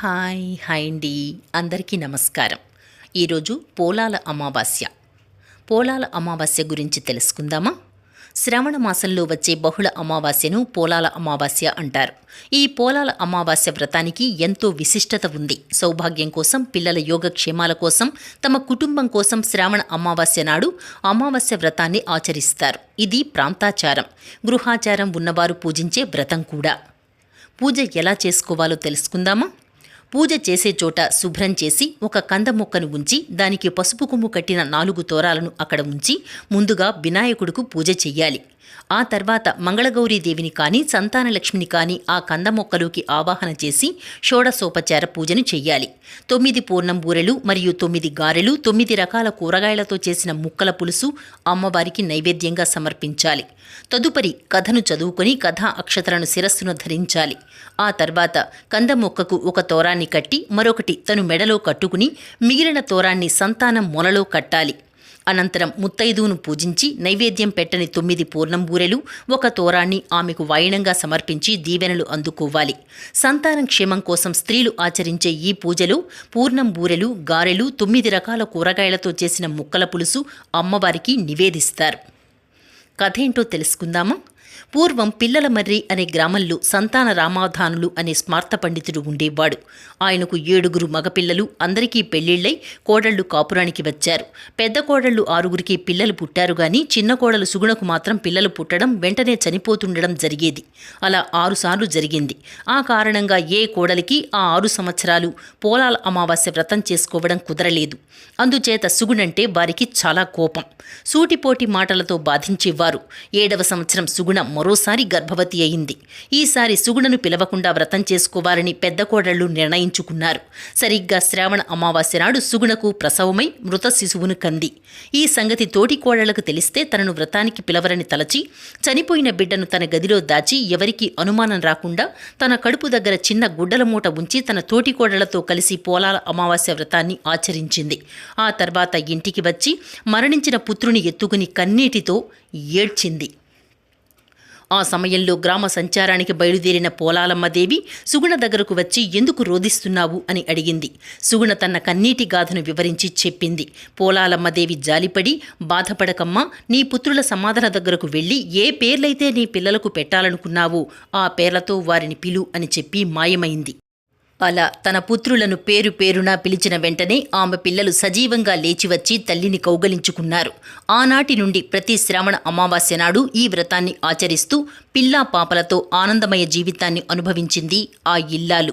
Hi hi అండి. అందరికీ నమస్కారం. ఈరోజు పోలాల అమావాస్య. పోలాల అమావాస్య గురించి తెలుసుకుందామా? శ్రవణ మాసంలో వచ్చే బహుళ అమావాస్యను పోలాల అమావాస్య అంటారు. ఈ పోలాల అమావాస్య వ్రతానికి ఎంతో విశిష్టత ఉంది. సౌభాగ్యం కోసం పిల్లల యోగక్షేమాల కోసం తమ కుటుంబం కోసం శ్రావణ అమావాస్య నాడు అమావాస్య వ్రతాన్ని ఆచరిస్తారు. ఇది ప్రాంతాచారం. గృహాచారం ఉన్నవారు పూజించే వ్రతం కూడా. పూజ ఎలా చేసుకోవాలో తెలుసుకుందామా? పూజ చేసే చోట శుభ్రం చేసి ఒక కంద మొక్కను ఉంచి దానికి పసుపు కొమ్ము కట్టిన నాలుగు తోరాలను అక్కడ ఉంచి ముందుగా వినాయకుడుకు పూజ చెయ్యాలి. ఆ తర్వాత మంగళగౌరీదేవిని కానీ సంతానలక్ష్మిని కానీ ఆ కంద మొక్కలోకి ఆవాహన చేసి షోడసోపచార పూజను చెయ్యాలి. తొమ్మిది పూర్ణం బూరెలు మరియు తొమ్మిది గారెలు తొమ్మిది రకాల కూరగాయలతో చేసిన ముక్కల పులుసు అమ్మవారికి నైవేద్యంగా సమర్పించాలి. తదుపరి కథను చదువుకొని కథా అక్షతలను శిరస్సును ధరించాలి. ఆ తర్వాత కంద మొక్కకు ఒక తోరాన్ని కట్టి మరొకటి తను మెడలో కట్టుకుని మిగిలిన తోరాన్ని సంతానం మొలలో కట్టాలి. అనంతరం ముత్తైదువును పూజించి నైవేద్యం పెట్టని తొమ్మిది పూర్ణంబూరెలు ఒక తోరాన్ని ఆమెకు వాయినంగా సమర్పించి దీవెనలు అందుకోవాలి. సంతానం క్షేమం కోసం స్త్రీలు ఆచరించే ఈ పూజలో పూర్ణం బూరెలు గారెలు తొమ్మిది రకాల కూరగాయలతో చేసిన ముక్కల పులుసు అమ్మవారికి నివేదిస్తారు. కథ ఏంటో తెలుసుకుందామా? పూర్వం పిల్లల మర్రి అనే గ్రామంలో సంతాన రామాధానులు అనే స్మార్త పండితుడు ఉండేవాడు. ఆయనకు ఏడుగురు మగపిల్లలు అందరికీ పెళ్ళిళ్ళై కోడళ్ళు కాపురానికి వచ్చారు. పెద్ద కోడళ్ళు ఆరుగురికి పిల్లలు పుట్టారు గాని చిన్న కోడలు సుగుణకు మాత్రం పిల్లలు పుట్టడం వెంటనే చనిపోతుండడం జరిగేది. అలా ఆరుసార్లు జరిగింది. ఆ కారణంగా ఏ కోడలికి ఆ ఆరు సంవత్సరాలు పోలాల అమావాస్య వ్రతం చేసుకోవడం కుదరలేదు. అందుచేత సుగుణంటే వారికి చాలా కోపం. సూటిపోటి మాటలతో బాధించేవారు. ఏడవ సంవత్సరం సుగుణ మరోసారి గర్భవతి అయింది. ఈసారి సుగుణను పిలవకుండా వ్రతం చేసుకోవాలని పెద్ద కోడళ్ళు నిర్ణయించుకున్నారు. సరిగ్గా శ్రావణ అమావాస్య నాడు సుగుణకు ప్రసవమై మృత శిశువును కంది. ఈ సంగతి తోటి కోడళ్ళకు తెలిస్తే తనను వ్రతానికి పిలవరని తలచి చనిపోయిన బిడ్డను తన గదిలో దాచి ఎవరికీ అనుమానం రాకుండా తన కడుపు దగ్గర చిన్న గుడ్డల మూట ఉంచి తన తోటి కోడళ్ళతో కలిసి పోలాల అమావాస్య వ్రతాన్ని ఆచరించింది. ఆ తర్వాత ఇంటికి వచ్చి మరణించిన పుత్రుని ఎత్తుకుని కన్నీటితో ఏడ్చింది. ఆ సమయంలో గ్రామ సంచారానికి బయలుదేరిన పోలాలమ్మదేవి సుగుణ దగ్గరకు వచ్చి ఎందుకు రోధిస్తున్నావు? అని అడిగింది. సుగుణ తన కన్నీటి గాథను వివరించి చెప్పింది. పోలాలమ్మదేవి జాలిపడి బాధపడకమ్మా నీ పుత్రుల సమాధాన దగ్గరకు వెళ్ళి ఏ పేర్లైతే నీ పిల్లలకు పెట్టాలనుకున్నావో ఆ పేర్లతో వారిని పిలు అని చెప్పి మాయమైంది. అలా తన పుత్రులను పేరు పేరున పిలిచిన వెంటనే ఆమె పిల్లలు సజీవంగా లేచివచ్చి తల్లిని కౌగలించుకున్నారు. ఆనాటి నుండి ప్రతి శ్రావణ అమావాస్య నాడు ఈ వ్రతాన్ని ఆచరిస్తూ పిల్లా పాపలతో ఆనందమయ జీవితాన్ని అనుభవించింది ఆ ఇల్లాలు.